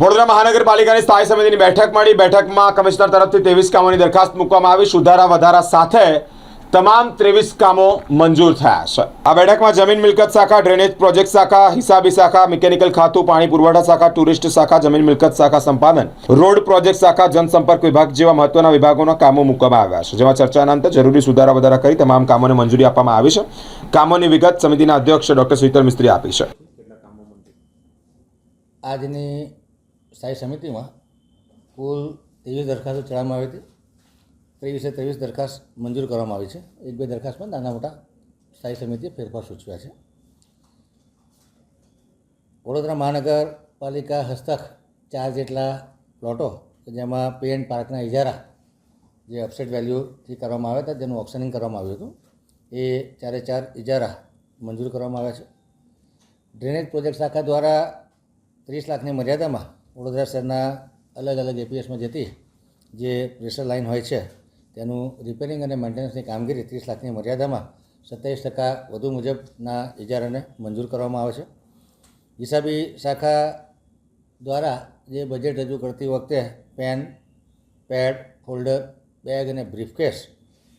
વડોદરા મહાનગરપાલિકાની સ્થાયી સમિતિની બેઠક મળી. બેઠકમાં કમિશનર તરફથી ત્રેવીસ કામોની દરખાસ્ત મૂકવામાં આવી. સુધારા વધારા સાથે તમામ ત્રેવીસ કામો મંજૂર થયા છે. આ બેઠકમાં જમીન મિલકત શાખા, ડ્રેનેજ પ્રોજેક્ટ શાખા, હિસાબી શાખા, મિકેનિકલ ખાતું, પાણી પુરવઠા શાખા, ટુરિસ્ટ શાખા, જમીન મિલકત શાખા સંપાદન, રોડ પ્રોજેક્ટ શાખા, જનસંપર્ક વિભાગ જેવા મહત્વના વિભાગોના કામો મૂકવામાં આવ્યા છે, જેમાં ચર્ચાના અંતે જરૂરી સુધારા વધારા કરી તમામ કામોને મંજૂરી આપવામાં આવી છે. કામોની વિગત સમિતિના અધ્યક્ષ ડોક્ટર શીતલ મિસ્ત્રી આપી છે. આજની સ્થાયી સમિતિમાં કુલ ત્રેવીસ દરખાસ્તો ચડાવવામાં આવી હતી. ત્રેવીસે ત્રેવીસ દરખાસ્ત મંજૂર કરવામાં આવી છે. એક બે દરખાસ્તમાં નાના મોટા સ્થાયી સમિતિએ ફેરફાર સૂચવ્યા છે. વડોદરા મહાનગરપાલિકા હસ્તક ચાર જેટલા પ્લોટો કે જેમાં પે એન્ડ પાર્કના ઇજારા જે અપસેટ વેલ્યુથી કરવામાં આવ્યા હતા, જેનું ઓપ્શનિંગ કરવામાં આવ્યું હતું, એ ચારે ચાર ઇજારા મંજૂર કરવામાં આવ્યા છે. ડ્રેનેજ પ્રોજેક્ટ શાખા દ્વારા ત્રીસ લાખની મર્યાદામાં વડોદરા શહેરના અલગ અલગ એપીએસમાં જતી જે પ્રેશર લાઇન હોય છે, તેનું રિપેરિંગ અને મેન્ટેનન્સની કામગીરી ત્રીસ લાખની મર્યાદામાં સત્તાવીસ ટકા વધુ મુજબના ઇજારાને મંજૂર કરવામાં આવે છે. હિસાબી શાખા દ્વારા જે બજેટ રજૂ કરતી વખતે પેન પેડ ફોલ્ડર બેગ અને બ્રીફકેસ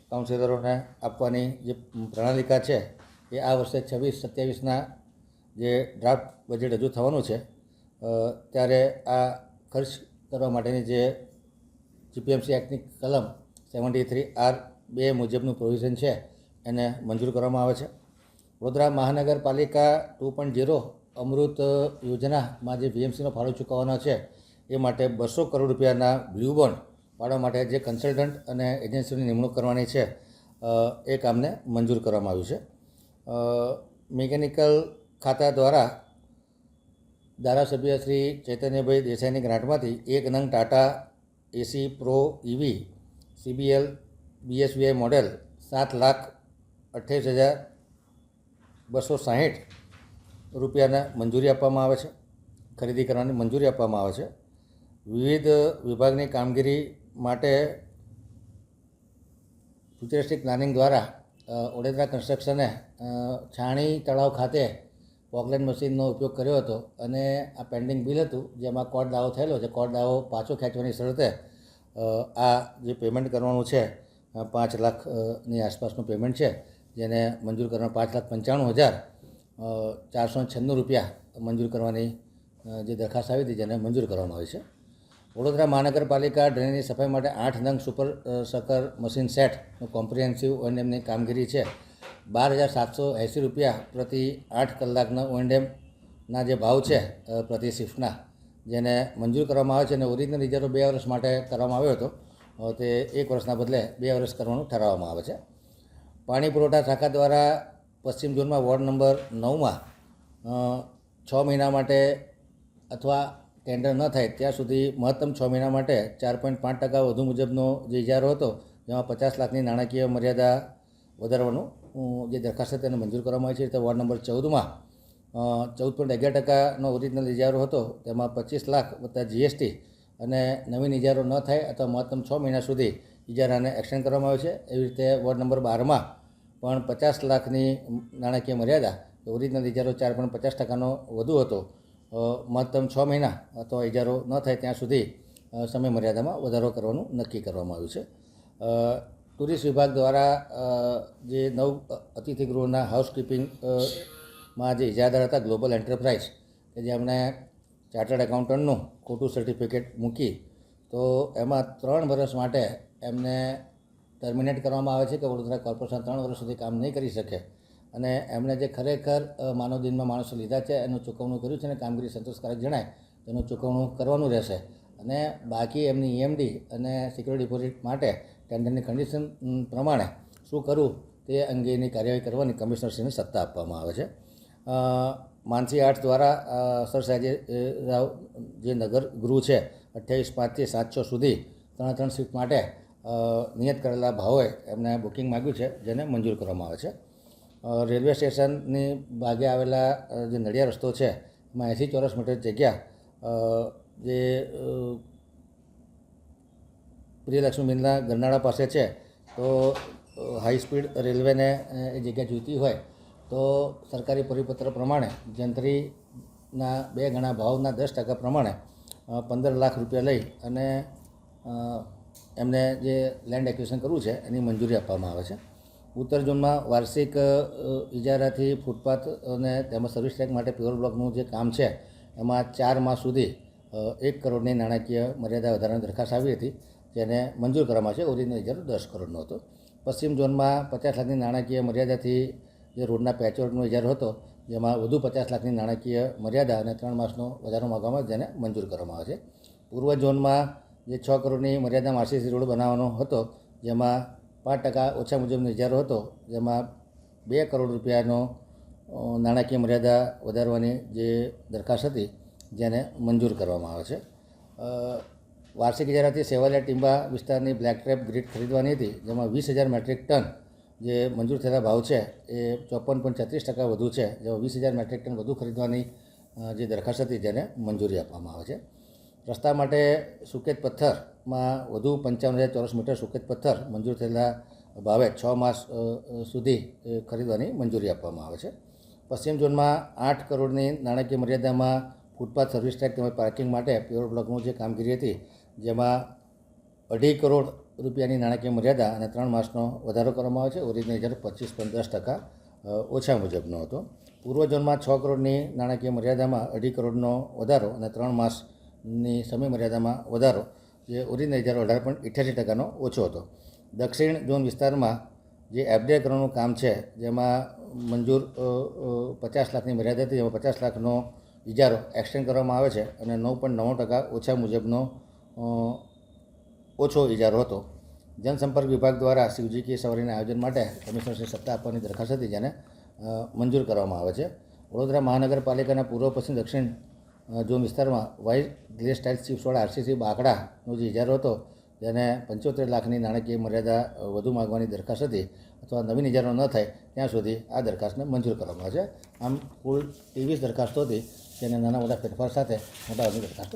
કાઉન્સિલરોને આપવાની જે પ્રણાલિકા છે, એ આ વર્ષે છવ્વીસ, સત્યાવીસના જે ડ્રાફ્ટ બજેટ રજૂ થવાનું છે ત્યારે આ ખર્ચ કરવા માટેની જે જીપીએમસી એક્ટની કલમ સેવન્ટી થ્રી આર બે મુજબનું પ્રોવિઝન છે, એને મંજૂર કરવામાં આવે છે. વડોદરા મહાનગરપાલિકા ટુ પોઈન્ટ ઝીરો અમૃત યોજનામાં જે વીએમસીનો ફાળો ચૂકવવાનો છે, એ માટે બસો કરોડ રૂપિયાના બ્લુ બોન્ડ પાડવા માટે જે કન્સલ્ટન્ટ અને એજન્સીની નિમણૂક કરવાની છે એ કામને મંજૂર કરવામાં આવ્યું છે. મિકેનિકલ ખાતા દ્વારા ધારાસભ્ય શ્રી ચૈતન્યભાઈ દેસાઈની ગ્રાન્ટમાંથી એક નંગ Tata ace pro EV CBL BSVI model સાત લાખ અઠ્ઠાવીસ હજાર બસો સાહીઠ રૂપિયાને મંજૂરી આપવામાં આવે છે. ખરીદી કરવાની મંજૂરી આપવામાં આવે છે. વિવિધ વિભાગની કામગીરી માટે ફ્યુચરિસ્ટિક પ્લાનિંગ દ્વારા ઓડેદરા કન્સ્ટ્રક્શને છાણી તળાવ ખાતે પોકલેન મશીનનો ઉપયોગ કર્યો હતો અને આ પેન્ડિંગ બિલ હતું, જેમાં કોર્ટ દાવો થયેલો છે. કોર્ટ દાવો પાછો ખેંચવાની શરતે આ જે પેમેન્ટ કરવાનું છે પાંચ લાખની આસપાસનું પેમેન્ટ છે, જેને મંજૂર કરવાનું પાંચ લાખ પંચાણું હજાર ચારસો છન્નું રૂપિયા મંજૂર કરવાની જે દરખાસ્ત આવી હતી જેને મંજૂર કરવામાં આવી છે. વડોદરા મહાનગરપાલિકા ડ્રેનની સફાઈ માટે આઠ નંગ સુપર સકર મશીન સેટનું કોમ્પ્રિહેન્સિવ ઓએનએમની કામગીરી છે. બાર હજાર સાતસો એંસી રૂપિયા પ્રતિ આઠ કલાકના ઓએનડેમના જે ભાવ છે પ્રતિ શિફ્ટના, જેને મંજૂર કરવામાં આવે છે અને ઓરિજિનલ રિઝર્વ બે વર્ષ માટે કરવામાં આવ્યો હતો તે એક વર્ષના બદલે બે વર્ષ કરવાનું ઠરાવવામાં આવે છે. પાણી પુરવઠા શાખા દ્વારા પશ્ચિમ ઝોનમાં વોર્ડ નંબર નવમાં છ મહિના માટે અથવા ટેન્ડર ન થાય ત્યાં સુધી મહત્તમ છ મહિના માટે ચાર પોઈન્ટ પાંચ ટકા વધુ મુજબનો જે ઇજારો હતો, જેમાં પચાસ લાખની નાણાકીય મર્યાદા વધારવાનું જે દરખાસ્ત તેને મંજૂર કરવામાં આવી છે. તે વોર્ડ નંબર ચૌદમાં ચૌદ પોઈન્ટ અગિયાર ટકાનો ઓરિજિનલ ઇજારો હતો. તેમાં પચીસ લાખ વત્તા જીએસટી અને નવીન ઇજારો ન થાય અથવા મહત્તમ છ મહિના સુધી ઇજારાને એક્સટેન્ડ કરવામાં આવે છે. એવી રીતે વોર્ડ નંબર બારમાં પણ પચાસ લાખની નાણાકીય મર્યાદા ઓરિજિનલ ઇજારો ચાર પોઈન્ટ પચાસ ટકાનો વધુ હતો. મહત્તમ છ મહિના અથવા ઇજારો ન થાય ત્યાં સુધી સમય મર્યાદામાં વધારો કરવાનું નક્કી કરવામાં આવ્યું છે. ટુરિસ્ટ વિભાગ દ્વારા જે નવ અતિથિ ગૃહના હાઉસકીપિંગ અ, માં જે ઇજાદાર હતા ગ્લોબલ એન્ટરપ્રાઇઝ કે જેમણે ચાર્ટર્ડ એકાઉન્ટન્ટનું ખોટું સર્ટિફિકેટ મૂકી તો એમાં ત્રણ વર્ષ માટે એમને ટર્મિનેટ કરવામાં આવે છે કે વડોદરા કોર્પોરેશન ત્રણ વર્ષ સુધી કામ નહીં કરી શકે. અને એમણે જે ખરેખર માનવ દિનમાં માણસો લીધા છે એનું ચૂકવણું કર્યું છે અને કામગીરી સંતોષકારક જણાય તેનું ચૂકવણું કરવાનું રહેશે. અને બાકી એમની ઈએમડી અને સિક્યોરિટી ડિપોઝિટ માટે ટેન્ડરની કન્ડિશન પ્રમાણે શું કરવું તે અંગેની કાર્યવાહી કરવાની કમિશનરશ્રીને સત્તા આપવામાં આવે છે. માનસી આર્ટ દ્વારા સર સાહેબે રાવ, જે નગર ગૃહ છે, અઠ્યાવીસ પાંચથી સાત છ સુધી ત્રણ ત્રણ શિફ્ટ માટે નિયત કરેલા ભાવે એમને બુકિંગ માગ્યું છે, જેને મંજૂર કરવામાં આવે છે. રેલવે સ્ટેશનની ભાગે આવેલા જે નડિયા રસ્તો છે, એમાં એંસી ચોરસ મીટર જગ્યા જે પ્રિયલક્ષ્મીબેનના ગરનાળા પાસે છે, તો હાઈ સ્પીડ રેલવેને એ જગ્યા જોઈતી હોય, તો સરકારી પરિપત્ર પ્રમાણે જંત્રીના બે ગણા ભાવના દસ ટકા પ્રમાણે પંદર લાખ રૂપિયા લઈ અને એમને જે લેન્ડ એક્વિઝિશન કરવું છે, એની મંજૂરી આપવામાં આવે છે. ઉત્તર ઝોનમાં વાર્ષિક ઇજારાથી ફૂટપાથ અને તેમજ સર્વિસ ટ્રેક માટે પ્યોર બ્લોકનું જે કામ છે, એમાં ચાર માસ સુધી એક કરોડની નાણાકીય મર્યાદા વધારાની દરખાસ્ત આવી હતી, જેને મંજૂર કરવામાં છે ઓરિજિનલ ઇજારો દસ કરોડનો હતો. પશ્ચિમ ઝોનમાં પચાસ લાખની નાણાકીય મર્યાદાથી જે રોડના પેચવર્કનો ઇજારો હતો, જેમાં વધુ પચાસ લાખની નાણાકીય મર્યાદા અને ત્રણ માસનો વધારો માગવામાં જેને મંજૂર કરવામાં આવે છે પૂર્વ ઝોનમાં જે છ કરોડની મર્યાદા આરસીસી રોડ બનાવવાનો હતો, જેમાં પાંચ ટકા ઓછા મુજબનો ઇજારો હતો, જેમાં બે કરોડ રૂપિયાનો નાણાકીય મર્યાદા વધારવાની જે દરખાસ્ત હતી જેને મંજૂર કરવામાં આવે છે. વાર્ષિક ઇજારાથી સેવાલિયા ટીંબા વિસ્તારની બ્લેક ટ્રેપ ગ્રીડ ખરીદવાની હતી, જેમાં વીસ હજાર મેટ્રિક ટન જે મંજૂર થયેલા ભાવ છે, એ ચોપન પોઈન્ટ છત્રીસ ટકા વધુ છે, જેમાં વીસ હજાર મેટ્રિક ટન વધુ ખરીદવાની જે દરખાસ્ત હતી જેને મંજૂરી આપવામાં આવે છે. રસ્તા માટે સુકેત પથ્થરમાં વધુ પંચાવન હજાર ચોરસ મીટર સુકેત પથ્થર મંજૂર થયેલા ભાવે છ માસ સુધી ખરીદવાની મંજૂરી આપવામાં આવે છે. પશ્ચિમ ઝોનમાં આઠ કરોડની નાણાકીય મર્યાદામાં ફૂટપાથ સર્વિસ ટેક્સ તેમજ પાર્કિંગ માટે પ્યોર બ્લોકનું જે કામગીરી હતી, જેમાં અઢી કરોડ રૂપિયાની નાણાકીય મર્યાદા અને ત્રણ માસનો વધારો કરવામાં આવે છે. ઓરિજિનલ હજાર પચીસ દસ ટકા ઓછા મુજબનો હતો. પૂર્વ ઝોનમાં છ કરોડની નાણાકીય મર્યાદામાં અઢી કરોડનો વધારો અને ત્રણ માસની સમય મર્યાદામાં વધારો, જે ઓરિજિનલ ઇજારો અઢાર પોઈન્ટ અઠ્યાસી ટકાનો ઓછો હતો. દક્ષિણ ઝોન વિસ્તારમાં જે એફડીઆઈ કરવાનું કામ છે, જેમાં મંજૂર પચાસ લાખની મર્યાદા હતી, જેમાં પચાસ લાખનો ઇજારો એક્સટેન્ડ કરવામાં આવે છે અને નવ પોઈન્ટ નવ્વાણું ટકા ઓછા મુજબનો ઓછો ઇજારો હતો. જનસંપર્ક વિભાગ દ્વારા શિવજી કી સવારીના આયોજન માટે કમિશનરશ્રી સત્તા આપવાની દરખાસ્ત હતી, જેને મંજૂર કરવામાં આવે છે. વડોદરા મહાનગરપાલિકાના પૂર્વ, પશ્ચિમ, દક્ષિણ જો વિસ્તારમાં વાઇસ ગ્લેસ સ્ટાઇલ ચિપ્સવાળા આરસીસી બાકડાનો જે ઇજારો હતો, જેને પંચોતેર લાખની નાણાકીય મર્યાદા વધુ માગવાની દરખાસ્ત હતી. અથવા નવીન ઇજારો ન થાય, ત્યાં સુધી આ દરખાસ્તને મંજૂર કરવામાં આવે છે આમ કુલ ત્રેવીસ દરખાસ્તો હતી જેને નાના મોટા ફેરફાર સાથે મોટા દરખાસ્તો